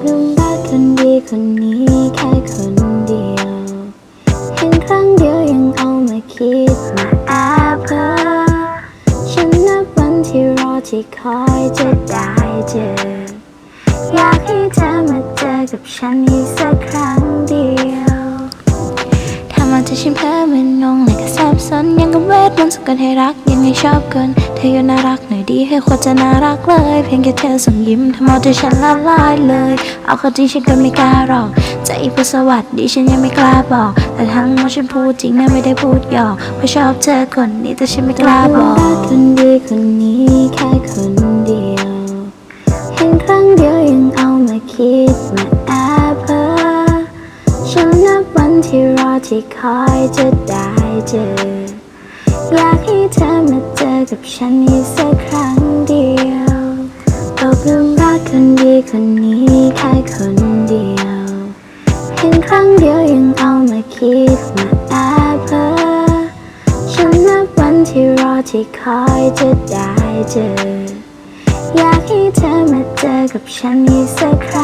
กลุมรักคนดีคนนี้แค่คนเดียว เห็นครั้งเดียวยังเอามาคิดมาแอบเพ้อฉันนับวันที่รอที่คอยจะได้เจอ อยากให้เธอมาเจอกับฉันอีกสักครั้งเดียวถ้ามาเธอชิมเพ้อมันงงและก็ กับเวทมนสะกดให้รักยังไม่ชอบกันเธออยู่น่ารักหน่อยดีให้ควรจะน่ารักเลย เพียงแค่เธอส่งยิ้มทำเอาใจฉันละลายเลย เอาเข้าจริงฉันก็ไม่กล้าหรอกใจพูดสวัสดีฉันยังไม่กล้าบอก แต่ทั้งหมดฉันพูดจริงนะไม่ได้พูดหยอกเพราะชอบเธอคนนี้แต่ฉันไม่กล้าบอกคนดีคนนี้แค่คนเดียวเห็นครั้งเดียวยังเอามาคิดมาแอบเพ้อฉันนับวันที่รอที่คอยจะได้เจอ อยากให้เธอมาเจอกับฉันอีกสักครั้งเดียวตกลุมรักคนดีคนนี้แค่คนเดียวเห็นครั้งเดียวยังเอามาคิดมาแอบเพ้อฉันนับวันที่รอที่คอยจะได้เจอ อยากให้เธอมาเจอกับฉันอีกสักครั้ง